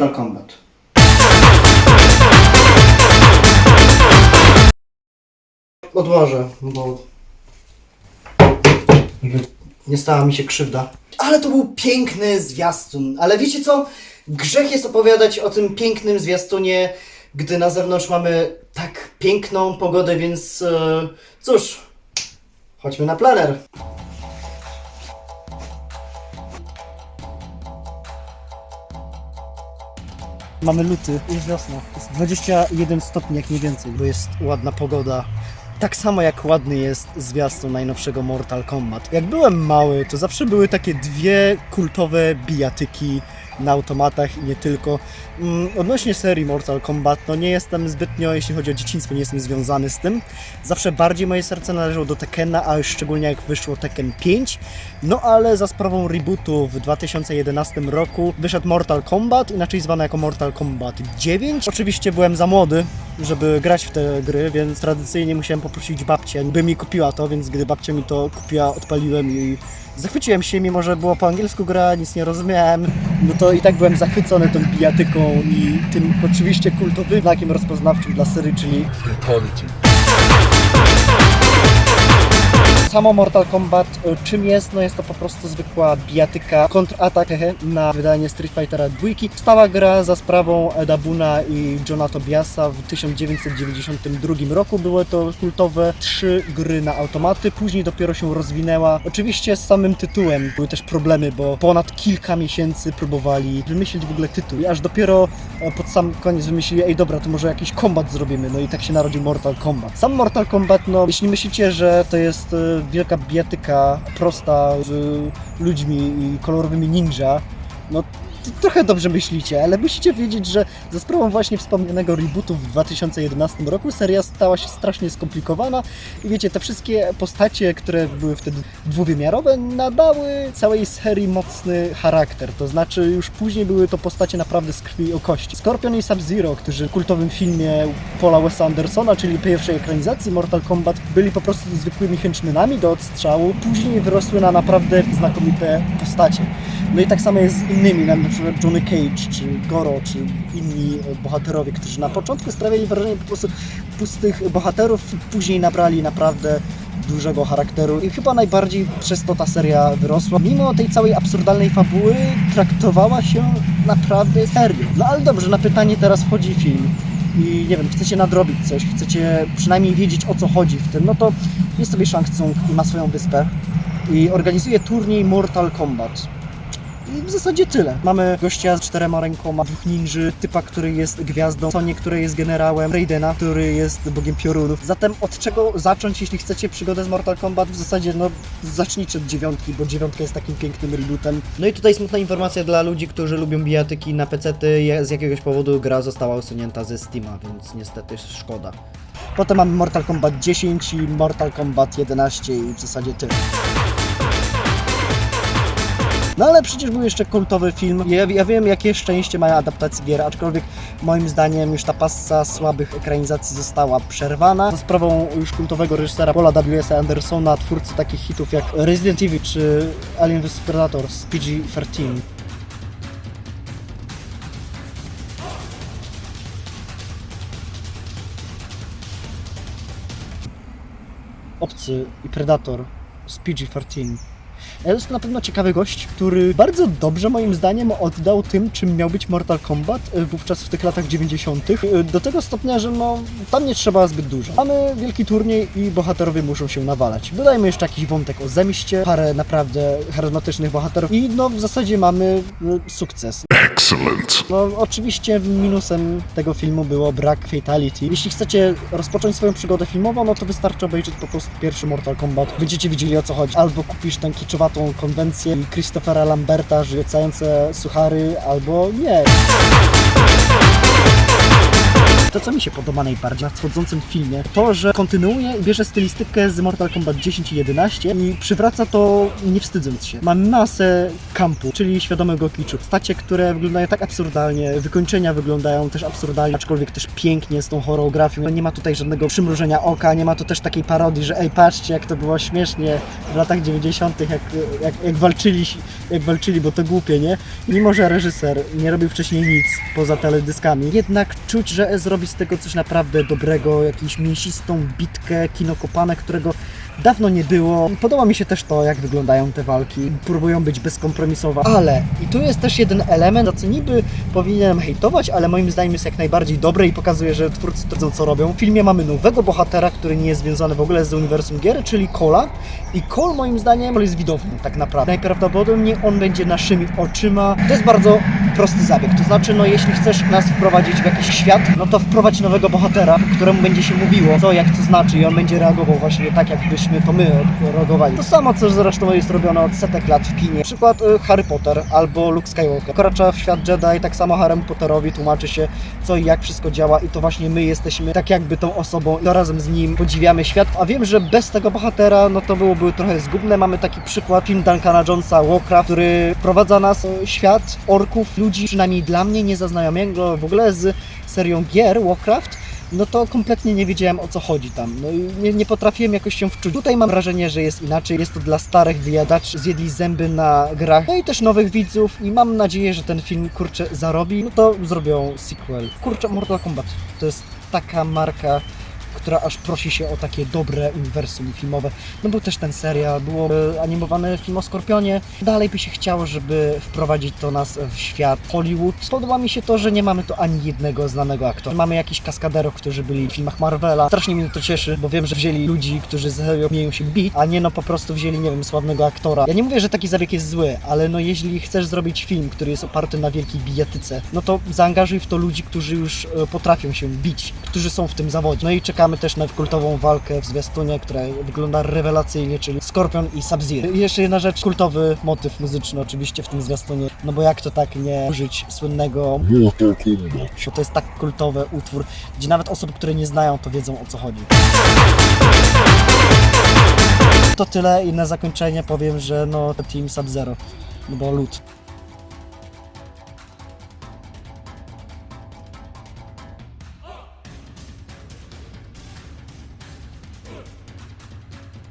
Mortal Kombat. Odłożę, bo nie stała mi się krzywda. Ale to był piękny zwiastun. Ale wiecie co? Grzech jest opowiadać o tym pięknym zwiastunie, gdy na zewnątrz mamy tak piękną pogodę, więc e, cóż, chodźmy na planer. Mamy luty, jest wiosna. Jest 21 stopni, jak nie więcej, bo jest ładna pogoda. Tak samo jak ładny jest zwiastun najnowszego Mortal Kombat. Jak byłem mały, to zawsze były takie dwie kultowe bijatyki na automatach i nie tylko. Mm, Odnośnie serii Mortal Kombat, no nie jestem zbytnio, jeśli chodzi o dzieciństwo, nie jestem związany z tym. Zawsze bardziej moje serce należało do Tekkena, a już szczególnie jak wyszło Tekken 5. No ale za sprawą rebootu w 2011 roku wyszedł Mortal Kombat, inaczej zwany jako Mortal Kombat 9. Oczywiście byłem za młody, żeby grać w te gry, więc tradycyjnie musiałem poprosić babcię, by mi kupiła to, więc gdy babcia mi to kupiła, odpaliłem i zachwyciłem się, mimo że było po angielsku gra, nic nie rozumiałem, no to i tak byłem zachwycony tą bijatyką i tym oczywiście kultowym znakiem rozpoznawczym dla serii, czyli Samo Mortal Kombat y, czym jest? No jest to po prostu zwykła bijatyka, kontratak na wydanie Street Fightera 2. Stała gra za sprawą Eda Buna i Johna Tobiasa w 1992 roku. Były to kultowe trzy gry na automaty, później dopiero się rozwinęła. Oczywiście z samym tytułem były też problemy, bo ponad kilka miesięcy próbowali wymyślić w ogóle tytuł i aż dopiero e, pod sam koniec wymyślili, ej dobra, to może jakiś kombat zrobimy, no i tak się narodził Mortal Kombat. Sam Mortal Kombat, no jeśli myślicie, że to jest e, wielka bijatyka prosta z ludźmi i kolorowymi ninja, no trochę dobrze myślicie, ale musicie wiedzieć, że za sprawą właśnie wspomnianego rebootu w 2011 roku seria stała się strasznie skomplikowana i wiecie, te wszystkie postacie, które były wtedy dwuwymiarowe, nadały całej serii mocny charakter, to znaczy już później były to postacie naprawdę z krwi i o kości. Scorpion i Sub-Zero, którzy w kultowym filmie Paula Wesa Andersona, czyli pierwszej ekranizacji Mortal Kombat, byli po prostu zwykłymi henchmenami do odstrzału, później wyrosły na naprawdę znakomite postacie. No i tak samo jest z innymi, na przykład Johnny Cage, czy Goro, czy inni bohaterowie, którzy na początku sprawiali wrażenie po prostu pustych bohaterów, później nabrali naprawdę dużego charakteru i chyba najbardziej przez to ta seria wyrosła. Mimo tej całej absurdalnej fabuły traktowała się naprawdę serio. No ale dobrze, na pytanie teraz wchodzi film i nie wiem, chcecie nadrobić coś, chcecie przynajmniej wiedzieć o co chodzi w tym, no to jest sobie Shang Tsung i ma swoją wyspę i organizuje turniej Mortal Kombat. I w zasadzie tyle. Mamy gościa z czterema rękoma, dwóch ninży, typa, który jest gwiazdą, Sonie, który jest generałem, Raidena, który jest bogiem piorunów. Zatem od czego zacząć, jeśli chcecie przygodę z Mortal Kombat? W zasadzie, no, zacznijcie od dziewiątki, bo dziewiątka jest takim pięknym rebootem. No i tutaj smutna informacja dla ludzi, którzy lubią bijatyki na pecety. Z jakiegoś powodu gra została usunięta ze Steama, więc niestety szkoda. Potem mamy Mortal Kombat 10 i Mortal Kombat 11 i w zasadzie tyle. No ale przecież był jeszcze kultowy film. Ja, ja wiem, jakie szczęście mają adaptacje gier, aczkolwiek moim zdaniem już ta passa słabych ekranizacji została przerwana. Za sprawą już kultowego reżysera Paula W.S. Andersona, twórcy takich hitów jak Resident Evil czy Alien vs Predator z PG-13. Obcy i Predator z PG-13. Jest to na pewno ciekawy gość, który bardzo dobrze moim zdaniem oddał tym, czym miał być Mortal Kombat e, wówczas w tych latach 90. E, Do tego stopnia, że no, tam nie trzeba zbyt dużo. Mamy wielki turniej i bohaterowie muszą się nawalać. Dodajmy jeszcze jakiś wątek o zemście, parę naprawdę charyzmatycznych bohaterów i no w zasadzie mamy e, sukces. Excellent. No, oczywiście minusem tego filmu było brak fatality. Jeśli chcecie rozpocząć swoją przygodę filmową, no to wystarczy obejrzeć po prostu pierwszy Mortal Kombat. Będziecie wiedzieli o co chodzi. Albo kupisz tę kiczowatą konwencję i Christophera Lamberta rzucające suchary, albo nie. To, co mi się podoba najbardziej w nadchodzącym filmie, to, że kontynuuje i bierze stylistykę z Mortal Kombat 10 i 11 i przywraca to nie wstydząc się. Ma masę kampu, czyli świadomego kiczu. Stacie, które wyglądają tak absurdalnie, wykończenia wyglądają też absurdalnie, aczkolwiek też pięknie z tą choreografią. Nie ma tutaj żadnego przymrużenia oka, nie ma tu też takiej parodii, że ej, patrzcie, jak to było śmiesznie w latach 90., jak, jak, jak, walczyli, jak walczyli, bo to głupie, nie? Mimo, że reżyser nie robił wcześniej nic poza teledyskami, jednak czuć, że zrobi z tego coś naprawdę dobrego, jakąś mięsistą bitkę, kino kopane, którego dawno nie było. Podoba mi się też to, jak wyglądają te walki. Próbują być bezkompromisowe, ale i tu jest też jeden element, za co niby powinienem hejtować, ale moim zdaniem jest jak najbardziej dobre i pokazuje, że twórcy wiedzą co robią. W filmie mamy nowego bohatera, który nie jest związany w ogóle z uniwersum gier, czyli Cola. I Cole moim zdaniem jest widownią tak naprawdę. Najprawdopodobniej on będzie naszymi oczyma. To jest bardzo prosty zabieg. To znaczy, no jeśli chcesz nas wprowadzić w jakiś świat, no to wprowadź nowego bohatera, któremu będzie się mówiło, co jak co znaczy i on będzie reagował właśnie tak, jakbyśmy to my reagowali. To samo, co zresztą jest robione od setek lat w kinie. Przykład y, Harry Potter albo Luke Skywalker. Wkracza w świat Jedi, tak samo Harry Potterowi tłumaczy się, co i jak wszystko działa i to właśnie my jesteśmy tak jakby tą osobą i to razem z nim podziwiamy świat. A wiem, że bez tego bohatera, no to byłoby trochę zgubne. Mamy taki przykład film Duncana Jonesa, Warcraft, który wprowadza nas w świat orków, ludzi, przynajmniej dla mnie niezaznajomego w ogóle z serią gier Warcraft, no to kompletnie nie wiedziałem o co chodzi tam. No i nie, nie potrafiłem jakoś się wczuć. Tutaj mam wrażenie, że jest inaczej. Jest to dla starych wyjadaczy, zjedli zęby na grach, no i też nowych widzów i mam nadzieję, że ten film kurczę zarobi. No to zrobią sequel. Kurczę, Mortal Kombat to jest taka marka która aż prosi się o takie dobre uniwersum filmowe. No był też ten serial, było e, animowany film o Skorpionie. Dalej by się chciało, żeby wprowadzić to nas w świat Hollywood. Podoba mi się to, że nie mamy tu ani jednego znanego aktora. Mamy jakichś kaskaderów, którzy byli w filmach Marvela. Strasznie mnie to cieszy, bo wiem, że wzięli ludzi, którzy serio umieją się bić, a nie no po prostu wzięli, nie wiem, sławnego aktora. Ja nie mówię, że taki zabieg jest zły, ale no jeśli chcesz zrobić film, który jest oparty na wielkiej bijatyce, no to zaangażuj w to ludzi, którzy już e, potrafią się bić, którzy są w tym zawodzie. No i czekamy też na kultową walkę w zwiastunie, która wygląda rewelacyjnie, czyli Skorpion i Sub-Zero. I jeszcze jedna rzecz, kultowy motyw muzyczny oczywiście w tym zwiastunie, no bo jak to tak nie użyć słynnego bo to jest tak kultowy utwór, gdzie nawet osoby, które nie znają, to wiedzą o co chodzi. To tyle i na zakończenie powiem, że no Team Sub-Zero, no bo lód.